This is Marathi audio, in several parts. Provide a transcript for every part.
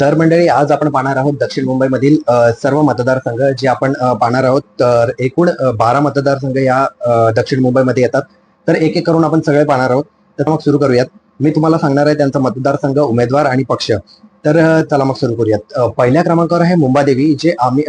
तर मंडळी आज आपण पाहणार आहोत दक्षिण मुंबईमधील सर्व मतदारसंघ जे आपण पाहणार आहोत. तर एकूण बारा मतदारसंघ या दक्षिण मुंबईमध्ये येतात. तर एक एक करून आपण सगळे पाहणार आहोत. तर मग सुरू करूयात. मी तुम्हाला सांगणार आहे त्यांचा मतदारसंघ उमेदवार आणि पक्ष. तर चला मग सुरू करूयात. पहिल्या क्रमांकावर आहे मुंबादेवी जे आम्ही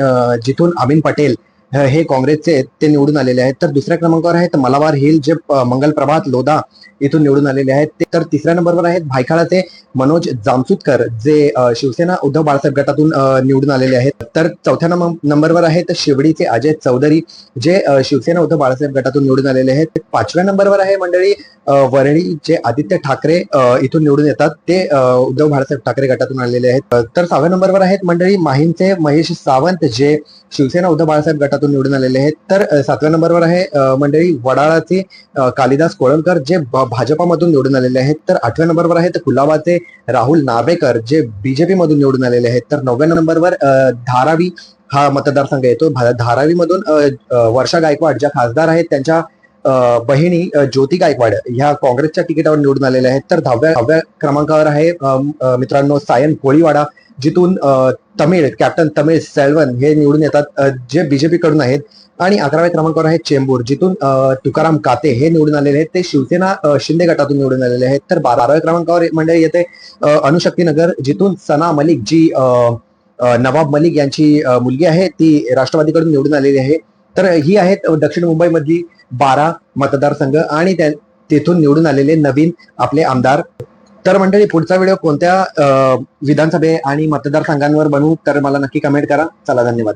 जिथून अमीन पटेल हे काँग्रेसचे आहेत, ते निवडून आलेले आहेत. तर दुसऱ्या क्रमांकावर आहेत मलाबार हिल जे मंगल प्रभात लोधा इथून निवडून आलेले आहेत. ते तर तिसऱ्या नंबरवर आहेत. भायखळाचे मनोज जामसुतकर जे शिवसेना उद्धव बाळासाहेब गटातून निवडून आलेले आहेत. तर चौथ्या नंबरवर आहेत शिवडीचे अजय चौधरी जे शिवसेना उद्धव बाळासाहेब गटातून निवडून आलेले आहेत. पाचव्या नंबरवर आहे मंडळी अ, वरळी जे आदित्य ठाकरे इथून निवडून येतात. ते उद्धव बाळासाहेब ठाकरे गटातून आलेले आहेत. तर सहाव्या नंबरवर आहेत मंडळी माहीमचे महेश सावंत जे शिवसेना उद्धव बाळासाहेब गटातून निवडून आलेले आहेत. तर सातव्या नंबरवर आहे मंडळी वडाळाचे कालिदास कोळंबकर जे भाजपामधून निवडून आलेले आहेत. तर आठव्या नंबरवर आहेत कुलाबाचे राहुल नावेकर जे बीजेपी मधून निवडून आलेले आहेत. तर नवव्या नंबरवर धारावी हा मतदारसंघ येतो. धारावी मधून वर्षा गायकवाड ज्या खासदार आहेत त्यांच्या बहिणी ज्योती गायकवाड ह्या काँग्रेसच्या तिकिटावर निवडून आलेल्या आहेत. तर दहाव्या दहाव्या क्रमांकावर आहे मित्रांनो सायन कोळीवाडा. जिथून तमिळ कॅप्टन तमिळ सेल्वन हे निवडून येतात जे बीजेपी कडून आहेत. आणि अकराव्या क्रमांकावर आहे चेंबूर जिथून तुकाराम काते हे निवडून आलेले आहेत. ते शिवसेना शिंदे गटातून निवडून आलेले आहेत. तर बाराव्या क्रमांकावर मंडळी येते अनुशक्तीनगर जिथून सना मलिक जी नवाब मलिक यांची मुलगी आहे ती राष्ट्रवादीकडून निवडून आलेली आहे. तर ही आहेत दक्षिण मुंबईमधली बारा मतदारसंघ आणि त्या निवडून आलेले नवीन आपले आमदार. तर मंडळी पुढचा व्हिडिओ कोणत्या विधानसभे आणि मतदारसंघांवर बनवू तर मला नक्की कमेंट करा. चला धन्यवाद.